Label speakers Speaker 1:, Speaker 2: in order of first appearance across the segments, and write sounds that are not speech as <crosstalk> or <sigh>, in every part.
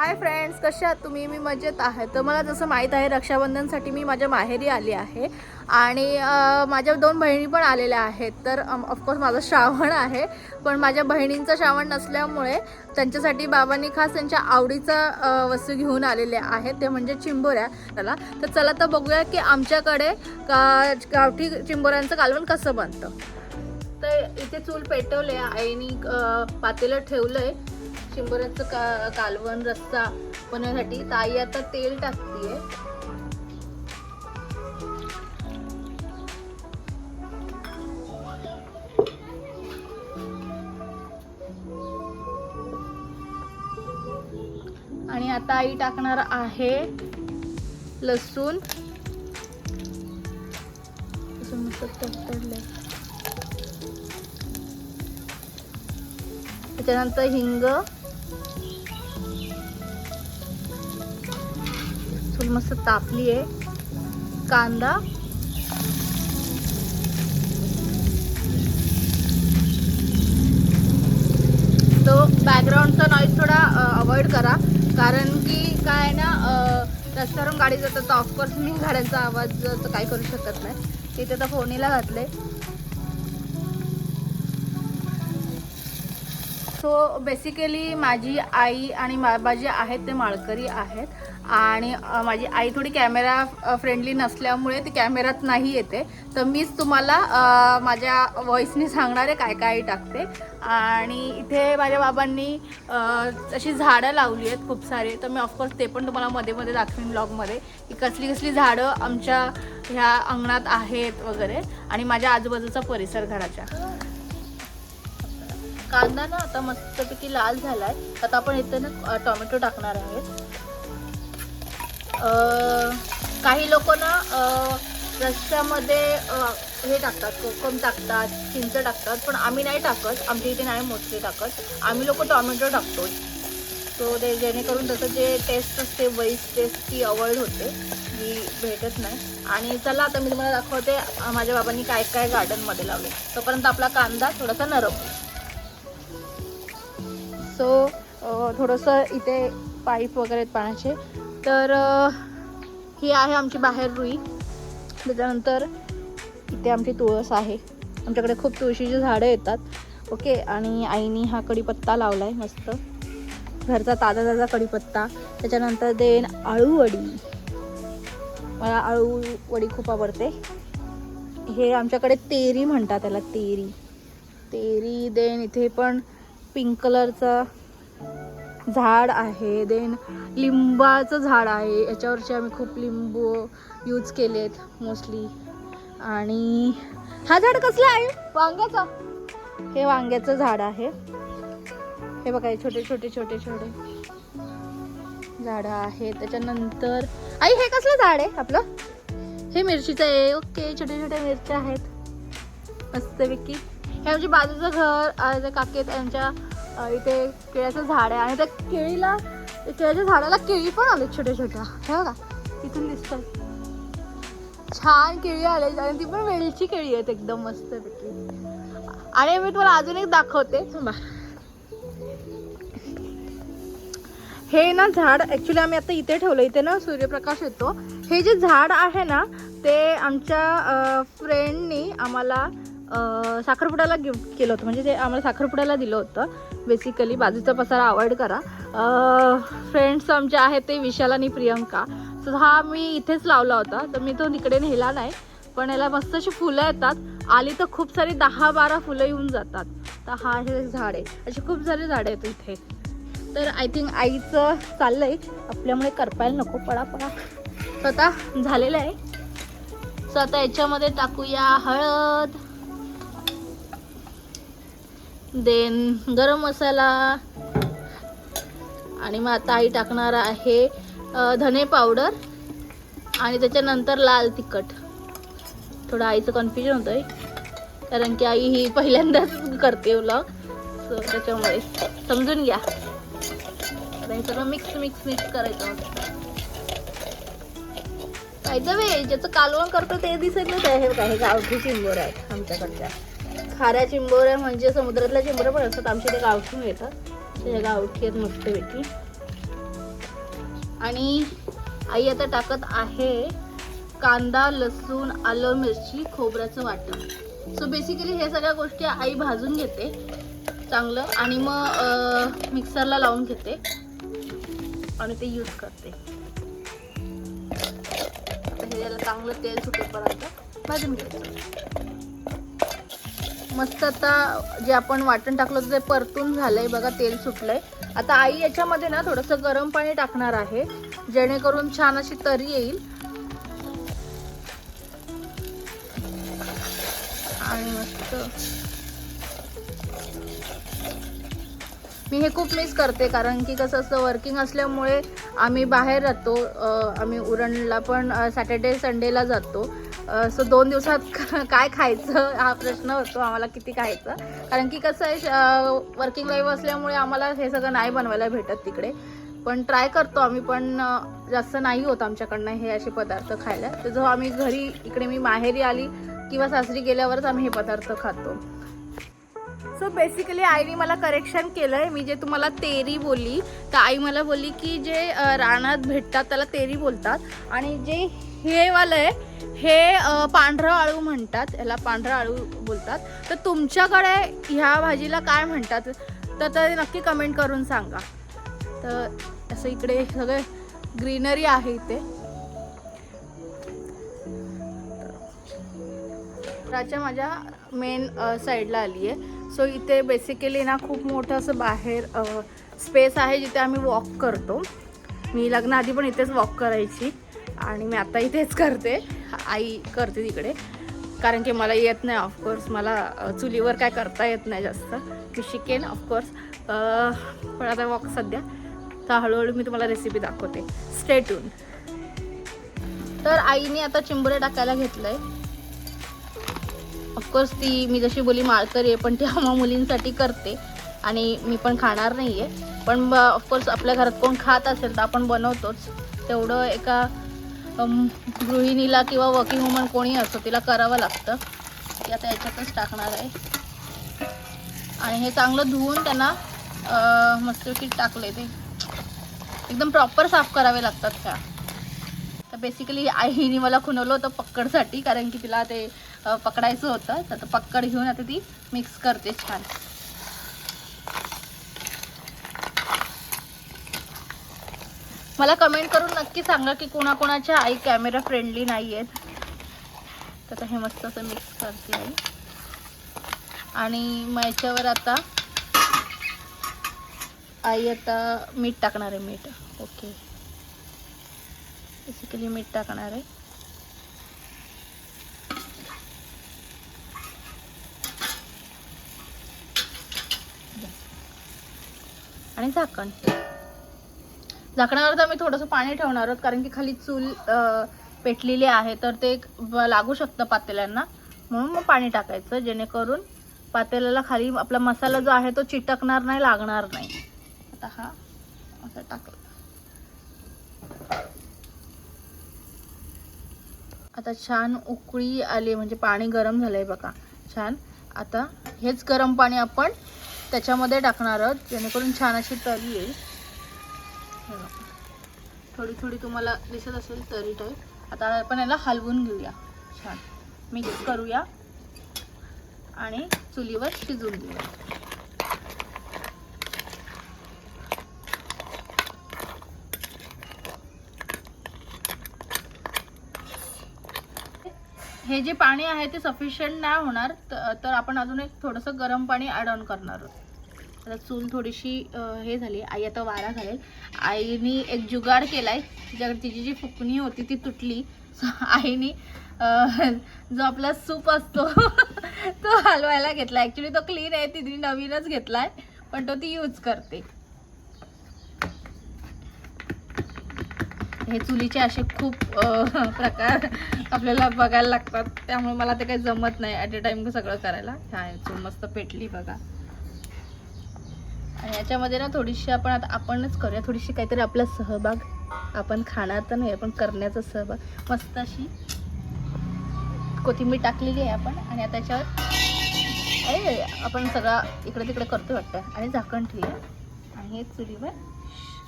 Speaker 1: Hi friends कशा आहात तुम्ही? मी मजेत आहे. तर मला जसं माहीत आहे रक्षाबंधनसाठी मी माझ्या माहेरी आली आहे. आणि माझ्या दोन बहिणी पण आलेल्या आहेत. तर ऑफकोर्स माझं श्रावण आहे. पण माझ्या बहिणींचं श्रावण नसल्यामुळे त्यांच्यासाठी बाबांनी खास त्यांच्या आवडीचा वस्तू घेऊन आलेले आहेत. ते म्हणजे चिंबोऱ्या त्याला. तर चला तर बघूया की आमच्याकडे का गावठी चिंबोऱ्यांचं कालवण कसं बनतं. तर इथे चूल पेटवले आईनी पातेलं ठेवलं आहे शिंबोऱ्याचं का कालवण रस्सा बनवण्यासाठी ताई आई आता तेल टाकतीये. आणि आता आई टाकणार आहे लसूण. लसूण तडतडलंय. त्याच्यानंतर हिंग. फुल मस्त तापली आहे. कांदा. तो बॅकग्राऊंडचा नॉईज थोडा अवॉइड करा. कारण की काय आहे ना रस्त्यावरून गाडी जातात तर ऑफकोर्स मी गाड्यांचा आवाज तर काही करू शकत नाही. तिथे तर फोनीला घातले सो बेसिकली माझी आई आणि बाबा जे आहेत ते माळकरी आहेत. आणि माझी आई थोडी कॅमेरा फ्रेंडली नसल्यामुळे ती कॅमेरात नाही येते. तर मीच तुम्हाला माझ्या व्हॉईसनी सांगणार आहे काय काय टाकते. आणि इथे माझ्या बाबांनी अशी झाडं लावली आहेत खूप सारे. तर मी ऑफकोर्स ते पण तुम्हाला मध्ये मध्ये दाखवीन ब्लॉगमध्ये की कसली कसली झाडं आमच्या ह्या अंगणात आहेत वगैरे. आणि माझ्या आजूबाजूचा परिसर घराच्या. कांदा ना आता मस्तपैकी लाल झालाय. आता आपण इथे ना टोमॅटो टाकणार आहेत. काही लोक ना रश्यामध्ये रस्त्यामध्ये हे टाकतात कोकम टाकतात चिंच टाकतात पण आम्ही नाही टाकत. आमच्या इथे नाही मोस्टली टाकत. आम्ही लोक टोमॅटो टाकतो. सो ते जेणेकरून त्याचं जे टेस्ट असते वैस टेस्ट ती अवॉइड होते. मी भेटत नाही. आणि चला आता मी तुम्हाला दाखवते माझ्या बाबांनी काय काय गार्डनमध्ये लावले. तोपर्यंत आपला कांदा थोडासा नरम सो थोडंसं इथे पाईप वगैरे आहेत पाण्याचे. तर ही आहे आमची बाहेर रुई. त्याच्यानंतर इथे आमची तुळस आहे. आमच्याकडे खूप तुळशीची झाडं येतात. ओके आणि आईनी हा कढीपत्ता लावला आहे मस्त. घरचा ताजा ताजा कढीपत्ता. त्याच्यानंतर देन आळूवडी मला आळू वडी खूप आवडते. हे आमच्याकडे तेरी म्हणतात त्याला तेरी. तेरी देन इथे पण पिंक कलरचं झाड आहे. देन लिंबाचं झाड आहे. याच्यावरचे आम्ही खूप लिंबू यूज केलेत मोस्टली आणि हा झाड कसला आहे? वांग्याचा. हे वांग्याचं झाड आहे. हे बघा छोटे छोटे छोटे छोटे झाडं आहेत त्याच्यानंतर आई हे कसलं झाड आहे आपलं? हे मिरचीचं आहे. ओके छोटे छोटे मिरच्या आहेत. मस्तपैकी. हे आमच्या बाजूचं घर काके जे त्यांच्या इथे केळ्याचं झाड आहे. आणि त्या केळीला केळ्याच्या झाडाला केळी पण आले छोट्या छोट्या हे बघा इथून दिसतात. छान केळी आले आणि ती पण वेलची केळी आहेत एकदम मस्तपैकी. आणि मी तुम्हाला अजून एक दाखवते. हे ना झाड ॲक्च्युली आम्ही आता इथे ठेवलं इथे ना सूर्यप्रकाश येतो. हे जे झाड आहे ना ते आमच्या फ्रेंडनी आम्हाला साखरपुड्याला गिफ्ट केलं होतं. म्हणजे ते आम्हाला साखरपुड्याला दिलं होतं बेसिकली बाजूचा पसारा अवॉइड करा. फ्रेंड्स आमचे आहेत ते विशाल आणि प्रियंका. तर हा मी इथेच लावला होता. तर मी तो तिकडे नेला नाही. पण याला मस्त अशी फुलं येतात. आली तर खूप सारी दहा बारा फुलं येऊन जातात. तर हा हे झाड आहे. अशी खूप सारी झाडं आहेत इथे. तर आय थिंक आईचं चाललं आहे आपल्यामुळे करपायला नको. पडा पडा तर आता झालेलं आहे. स्वतः आता याच्यामध्ये टाकूया हळद. देन गरम मसाला. आणि मग आता आई टाकणार आहे धने पावडर आणि त्याच्यानंतर लाल तिखट. थोडं आईचं कन्फ्युजन होतं आहे कारण की आई ही पहिल्यांदाच करते व्लॉग सो त्याच्यामुळे समजून घ्या. नाही हे सगळं मिक्स मिक्स मिक्स करायचं पाहिजे वे ज्याचं कालवण करतो ते दिसत नाही हे काय हे गावठी चिंबोर आहेत आमच्याकडच्या. खाऱ्या चिंबोऱ्या म्हणजे समुद्रातल्या चिंबोऱ्या पण असतात. आमच्या इथे गावठी मिळतात त्या गावठी आहेत मस्तपैकी आणि आई आता टाकत आहे कांदा लसूण आलं मिरची खोबऱ्याचं वाटण. सो बेसिकली हे सगळ्या गोष्टी आई भाजून घेते. चांगलं. आणि मग मिक्सरला लावून घेते. आणि ते यूज करते. हे याला चांगलं तेल सुटेपर्यंत भाजून घ्यायचं. मस्त आता जे आपण वाटण टाकलं होतं ते परतून झालंय बघा तेल सुटलंय. आता आई याच्यामध्ये ना थोडंसं गरम पाणी टाकणार आहे जेणेकरून छान अशी तरी येईल. आणि मस्त. मी हे खूप मिस करते कारण की कसं असतं वर्किंग असल्यामुळे आम्ही बाहेर राहतो आम्ही उरणला पण सॅटर्डे संडेला जातो. सो दोन दिवसात <laughs> काय खायचं हा प्रश्न होतो आम्हाला किती खायचं. कारण की कसं आहे वर्किंग लाईफ असल्यामुळे आम्हाला हे सगळं नाही बनवायला भेटत तिकडे. पण ट्राय करतो आम्ही पण जास्त नाही होत आमच्याकडनं हे असे पदार्थ खायला. तर जेव्हा आम्ही घरी इकडे मी माहेरी आली किंवा सासरी गेल्यावरच आम्ही हे पदार्थ खातो. सो बेसिकली आईने मला करेक्शन केलंय. मी जे तुम्हाला तेरी बोलली तर आई मला बोलली की जे रानात भेटतात त्याला तेरी बोलतात. आणि जे हेवालं आहे हे पांढरं आळू म्हणतात याला पांढरं आळू बोलतात. तर तुमच्याकडे ह्या भाजीला काय म्हणतात? तर ते नक्की कमेंट करून सांगा. तर असं इकडे सगळे ग्रीनरी आहे इथे. राच्या माझ्या मेन साईडला आली आहे सो इथे बेसिकली ना खूप मोठं असं बाहेर स्पेस आहे जिथे आम्ही वॉक करतो. मी लग्नाआधी पण इथेच वॉक करायची आणि मी आता इथेच करते. आई करते तिकडे. कारण की मला येत नाही ऑफकोर्स मला चुलीवर काय करता येत नाही जास्त. मी शिकेन ऑफकोर्स पण आता वॉक सध्या. तर हळूहळू मी तुम्हाला रेसिपी दाखवते. स्टेटून तर आईने आता चिंबरे टाकायला घेतलं आहे ऑफकोर्स ती मी जशी बोली माळकरी आहे पण ती आम्हा मुलींसाठी करते. आणि मी पण खाणार नाही आहे पण ऑफकोर्स आपल्या घरात कोण खात असेल तर आपण बनवतोच. तेवढं एका गृहिणीला किंवा वर्किंग वुमन कोणी असो तिला करावं लागतं. ती आता याच्यातच टाकणार आहे. आणि हे चांगलं धुवून त्यांना मस्तपैकी टाकले ते. एकदम प्रॉपर साफ करावे लागतात त्या. तर बेसिकली आईने मला खुनवलं होतं पक्कडसाठी कारण की तिला ते पकडायचं होतं. तर आता पक्कड घेऊन आता ती मिक्स करते छान. मला कमेंट करून नक्की सांगा की कोणाकोणाच्या आई कॅमेरा फ्रेंडली नाही आहेत तर आता हे मस्त असं मिक्स करते आई. आणि मग याच्यावर आता आई आता मीठ टाकणार आहे मीठ. ओके बेसिकली मीठ टाकणार आहे. आणि झाकण. झाकणावर तर आम्ही थोडंसं पाणी ठेवणार आहोत कारण की खाली चूल पेटलेली आहे तर ते लागू शकतं पातेल्यांना. म्हणून मग पाणी टाकायचं जेणेकरून पातेल्याला खाली आपला मसाला जो आहे तो चिटकणार नाही लागणार नाही. आता हा असं टाकला. आता छान उकळी आली म्हणजे पाणी गरम झालंय बघा. छान. आता हेच गरम पाणी आपण त्याच्यामध्ये टाकणार आहोत जेणेकरून छान अशी तरी येईल. थोडी थोडी तुम्हाला दिसत असेल तरी टाईप. आता आपण याला हलवून घेऊया. छान. मिक्स करूया. आणि चुलीवर शिजवून घेऊया. हे जे पाणी आहे ते सफिशियंट नाही होणार तर आपण अजून एक थोडंसं गरम पाणी ॲड ऑन करणार आहोत. आता चूल थोडीशी हे झाली आई आता वारा घालेल. आईनी एक जुगाड केला आहे ज्याकडे तिची जी फुकणी होती ती तुटली. आईनी जो आपला सूप असतो तो हलवायला घेतला. ॲक्च्युली तो क्लीन आहे तिने नवीनच घेतला आहे पण तो ती यूज करते. हे चुलीचे असे खूप <laughs> प्रकार आपल्याला बघायला लागतात. त्यामुळे मला ते काही जमत नाही ॲट अ टाइम सगळं करायला. ह्या चूल मस्त पेटली बघा. आणि याच्यामध्ये ना थोडीशी आपण आता आपणच करूया. थोडीशी काहीतरी आपला सहभाग. आपण खाणार तर नाही आपण करण्याचा सहभाग. मस्त अशी कोथिंबीर टाकलेली आहे आपण. आणि आता याच्यावर अरे आपण सगळा इकडे तिकडे करतो वाटतं. आणि झाकण ठेवूया. आणि हे चुलीवर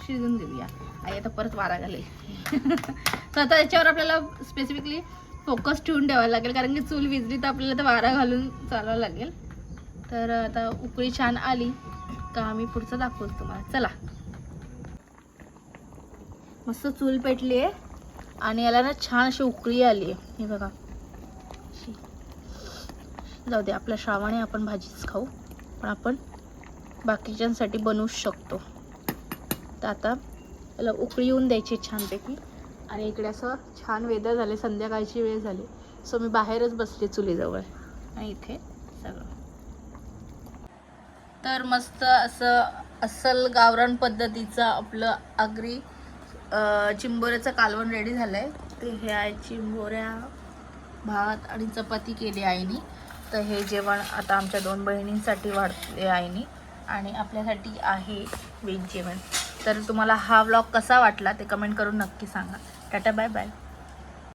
Speaker 1: शिजून देऊया. आई आता परत वारा घालेल. <laughs> तर आता याच्यावर आपल्याला स्पेसिफिकली फोकस ठेवून ठेवायला लागेल. कारण की चूल विजली तर आपल्याला तर वारा घालून चालावं लागेल. तर आता उकळी छान आली का आम्ही पुढचं दाखवतो तुम्हाला. चला. मस्त चूल पेटली आहे. आणि याला ना छान अशी उकळी आली आहे. हे बघा. जाऊ दे आपल्या श्रावणे आपण भाजीच खाऊ. पण आपण बाकीच्यांसाठी बनवू शकतो. तर आता याला उकळी येऊन द्यायची छानपैकी. आणि इकडे असं छान वेदर झाले संध्याकाळची वेळ झाली. सो मी बाहेरच बसले चुलीजवळ. आणि इथे सगळं. तर मस्त असं अस्सल गावरान पद्धतीचं आपलं आगरी चिंबोऱ्याचं कालवण रेडी झालं आहे ते हे आहे चिंबोऱ्या भात आणि चपाती केली आईनी. तर हे जेवण आता आमच्या दोन बहिणींसाठी वाढले आईनी. आणि आपल्यासाठी आहे वेज जेवण. तर तुम्हाला हा व्लॉग कसा वाटला ते कमेंट करून नक्की सांगा. Tata bye bye